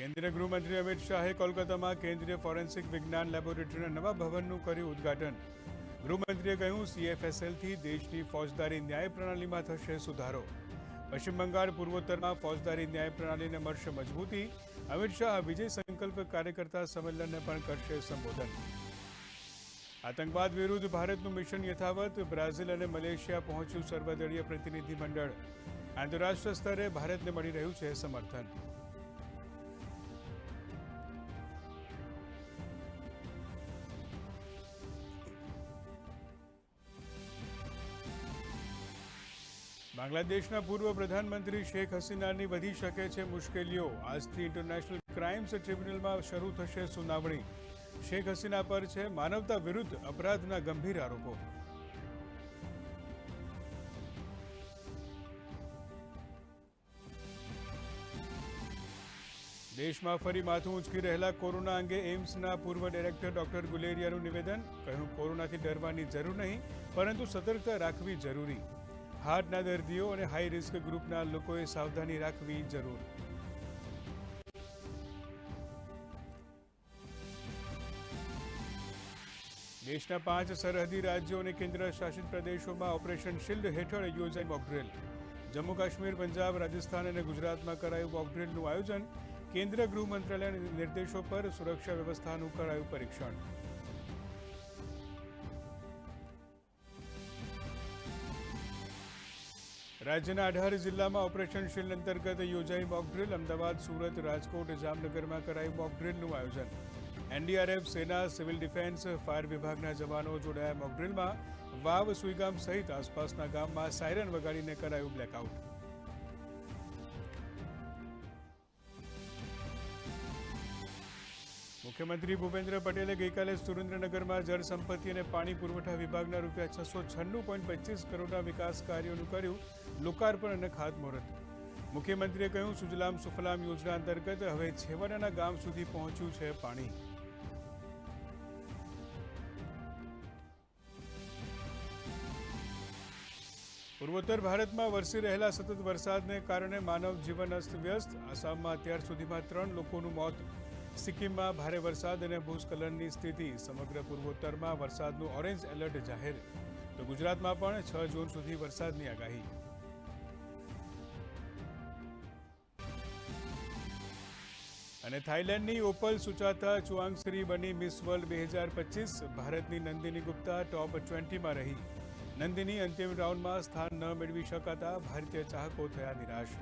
કેન્દ્રીય ગૃહમંત્રી અમિત શાહે કોલકાતામાં કેન્દ્રીય ફોરેન્સિક વિજ્ઞાન લેબોરેટરીના નવા ભવનનું કર્યું ઉદ્ઘાટન. ગૃહમંત્રીએ કહ્યું સીએફએસએલથી દેશની ફોજદારી ન્યાય પ્રણાલીમાં થશે સુધારો. પશ્ચિમ બંગાળ પૂર્વોત્તરમાં ફોજદારી ન્યાય પ્રણાલીને મળશે મજબૂતી. અમિત શાહ વિજય સંકલ્પ કાર્યકર્તા સંમેલનને પણ કરશે સંબોધન. આતંકવાદ વિરુદ્ધ ભારતનું મિશન યથાવત બ્રાઝિલ અને મલેશિયા પહોંચ્યું સર્વદળીય પ્રતિનિધિમંડળ. આંતરરાષ્ટ્રીય સ્તરે ભારતને મળી રહ્યું છે સમર્થન. બાંગ્લાદેશના પૂર્વ પ્રધાનમંત્રી શેખ હસીનાની વધી શકે છે મુશ્કેલીઓ. આજથી ઇન્ટરનેશનલ ક્રાઇમ્સ ટ્રિબ્યુનલમાં શરૂ થશે સુનાવણી. શેખ હસીના પર છે માનવતા વિરુદ્ધ અપરાધના ગંભીર આરોપો. દેશમાં ફરી માથું ઉંચકી રહેલા કોરોના અંગે એમ્સના પૂર્વ ડિરેક્ટર ડોક્ટર ગુલેરિયાનું નિવેદન. કહ્યું, કોરોનાથી ડરવાની જરૂર નહીં, પરંતુ સતર્કતા રાખવી જરૂરી. હાર્ટના દર્દીઓ અને હાઈ રિસ્ક ગ્રુપના લોકોએ સાવધાની રાખવી જરૂર. દેશના પાંચ સરહદી રાજ્યો અને કેન્દ્ર શાસિત પ્રદેશોમાં ઓપરેશન શિલ્ડ હેઠળ યોજાઈ મોકડ્રીલ જમ્મુ કાશ્મીર, પંજાબ, રાજસ્થાન અને ગુજરાતમાં કરાયું મોકડ્રીલનું આયોજન કેન્દ્ર ગૃહ મંત્રાલયના નિર્દેશો પર સુરક્ષા વ્યવસ્થાનું કરાયું પરીક્ષણ. રાજ્યના અઢાર જિલ્લામાં ઓપરેશન શિલ્ડ અંતર્ગત યોજાઈ મોકડ્રીલ અમદાવાદ, સુરત, રાજકોટ, જામનગરમાં કરાયું મોકડ્રીલનું આયોજન. એનડીઆરએફ, સેના, સિવિલ ડિફેન્સ, ફાયર વિભાગના જવાનો જોડાયા મોકડ્રીલમાં વાવ, સુઈગામ સહિત આસપાસના ગામમાં સાયરન વગાડીને કરાયું બ્લેકઆઉટ. મુખ્યમંત્રી ભૂપેન્દ્ર પટેલે ગઈકાલે સુરેન્દ્રનગરમાં જળ સંપત્તિ અને પાણી પુરવઠા વિભાગના રૂપિયા છસો છન્નું પોઈન્ટ પચીસ કરોડના વિકાસ કાર્યોનું કર્યું, લોકાર્પણ અને ખાતમુહૂર્ત. મુખ્યમંત્રીએ કહ્યું, સુજલામ સુફલામ યોજના અંતર્ગત હવે છેવાડાના ગામ સુધી પહોંચ્યું છે પાણી. પૂર્વોત્તર ભારતમાં વરસી રહેલા સતત વરસાદને કારણે માનવ જીવન અસ્તવ્યસ્ત. આસામમાં અત્યાર સુધીમાં ત્રણ લોકોનું મોત સિક્કિમમાં ભારે વરસાદ અને ભૂસ્ખલનની સ્થિતિ સમગ્ર પૂર્વોત્તરમાં વરસાદનું ઓરેન્જ એલર્ટ જાહેર. તો ગુજરાતમાં પણ છ જૂન સુધી વરસાદની આગાહી. અને થાઇલેન્ડની ઓપલ સુચાતા ચુઆંગશ્રી બની મિસ વર્લ્ડ બે હજાર પચીસ, ભારતની નંદિની ગુપ્તા ટોપ ટ્વેન્ટીમાં રહી. નંદિની અંતિમ રાઉન્ડમાં સ્થાન ન મેળવી શકાતા ભારતીય ચાહકો થયા નિરાશ.